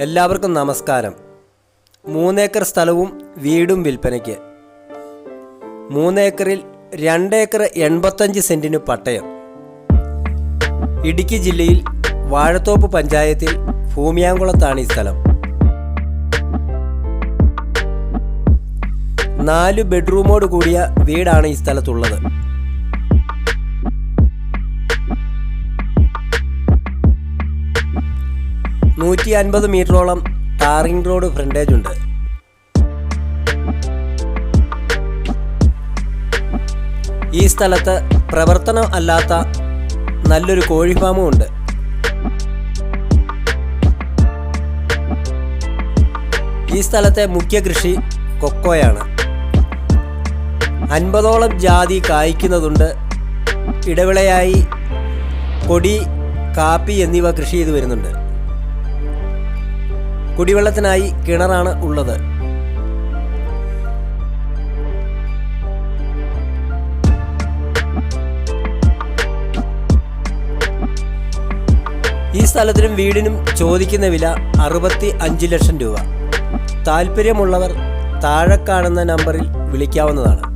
എല്ലാവർക്കും നമസ്കാരം. മൂന്നേക്കർ സ്ഥലവും വീടും വിൽപ്പനയ്ക്ക്. മൂന്നേക്കറിൽ രണ്ടേക്കർ എൺപത്തഞ്ച് സെന്റിന് പട്ടയം. ഇടുക്കി ജില്ലയിൽ വാഴത്തോപ്പ് പഞ്ചായത്തിൽ ഭൂമിയാങ്കുളത്താണ് ഈ സ്ഥലം. നാല് ബെഡ്റൂമോട് കൂടിയ വീടാണ് ഈ സ്ഥലത്തുള്ളത്. നൂറ്റി അൻപത് മീറ്ററോളം ടാറിംഗ് റോഡ് ഫ്രണ്ടേജ് ഉണ്ട്. ഈ സ്ഥലത്ത് പ്രവർത്തനം അല്ലാത്ത നല്ലൊരു കോഴി ഫാമും ഉണ്ട്. ഈ സ്ഥലത്തെ മുഖ്യ കൃഷി കൊക്കോയാണ്. അൻപതോളം ജാതി കായ്ക്കുന്നതുണ്ട്. ഇടവിളയായി കൊടി കാപ്പി എന്നിവ കൃഷി ചെയ്തു വരുന്നുണ്ട്. കുടിവെള്ളത്തിനായി കിണറാണ് ഉള്ളത്. ഈ സ്ഥലത്തിനും വീടിനും ചോദിക്കുന്ന വില അറുപത്തി അഞ്ച് ലക്ഷം രൂപ. താല്പര്യമുള്ളവർ താഴെ കാണുന്ന നമ്പറിൽ വിളിക്കാവുന്നതാണ്.